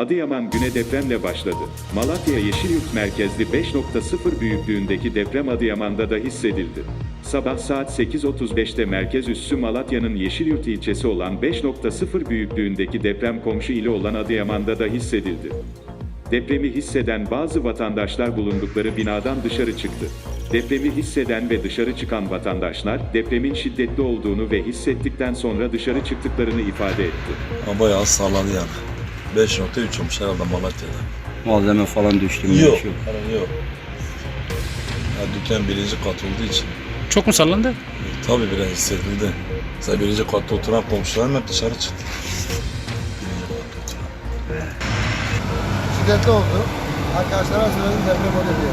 Adıyaman güne depremle başladı. Malatya Yeşilyurt merkezli 5.0 büyüklüğündeki deprem Adıyaman'da da hissedildi. Sabah saat 8.35'te merkez üssü Malatya'nın Yeşilyurt ilçesi olan 5.0 büyüklüğündeki deprem komşu ili olan Adıyaman'da da hissedildi. Depremi hisseden bazı vatandaşlar bulundukları binadan dışarı çıktı. Depremi hisseden ve dışarı çıkan vatandaşlar depremin şiddetli olduğunu ve hissettikten sonra dışarı çıktıklarını ifade etti. Ama bayağı salladı yani. 5.3 olmuş herhalde Malatya'da. Malzeme falan düştü mü? Yok. Hani yok. Ya dükkan birinci kat olduğu için. Çok mu sallandı? Tabii biraz hissedildi. Mesela birinci katta oturan komşularım hep dışarı çıktı. Birinci katta oturan. şiddetli oldu. Arkadaşlara söyledim deprem oluyor diye.